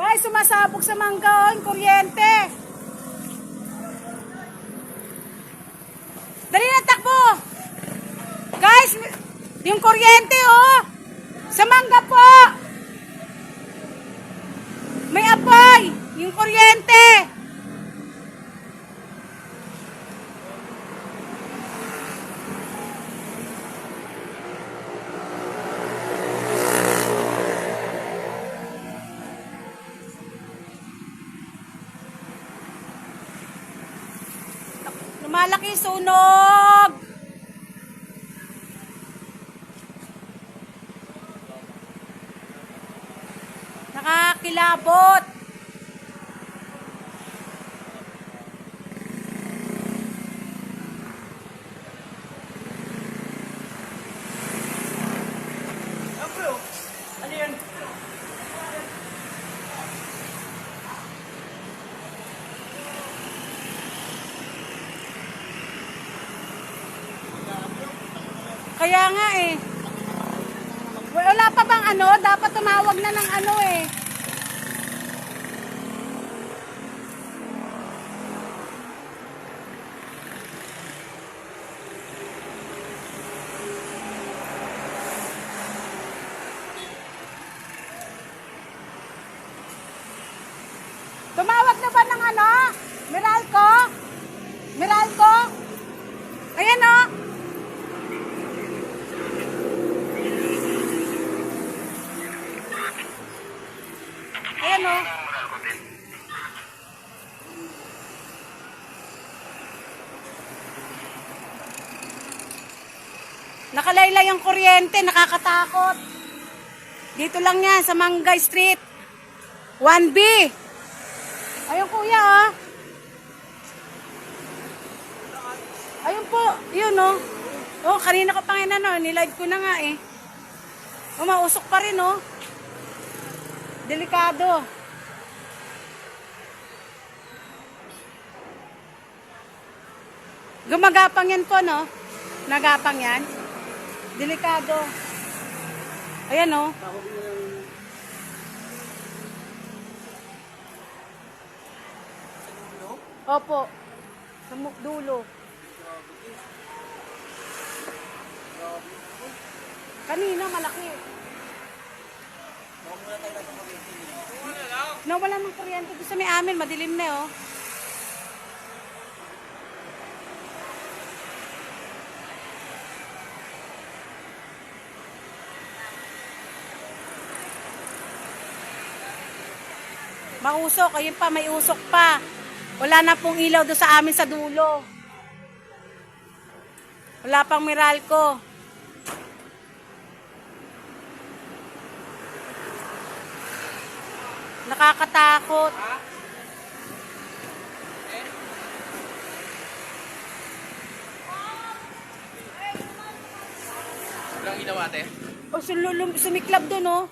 Ay, sumasabog sa mangga, yung kuryente. Dali na, takbo! Guys, yung kuryente, oh! Sa mangga po! May apoy! Yung kuryente! Lumalaki yung sunog! Nakakilabot! Kaya nga eh. Wala pa bang ano? Dapat tumawag na ng ano eh. Tumawag na ba ng ano? Meralco? Meralco? Ayan oh. Ayan o. Nakalaylay ang kuryente, nakakatakot. Dito lang yan, sa Mangay Street. 1B. Ayun kuya ah. Ayun po, yun oh. Oh, kanina ko pang ano, nilive ko na nga eh. Oh, mausok pa rin oh. Delikado. Gumagapang yan po, no? Nagapang yan. Delikado. Ayan, no? Opo. Sa dulo. Kanina, malaki. Nawala ng kuryente sa may amin, madilim na oh. Mausok, ayun pa, may usok pa. Wala na pong ilaw doon sa amin sa dulo. Wala pang Meralco. Nakakatakot. Walang ilaw ate. O sululum, sumiklab doon, oh.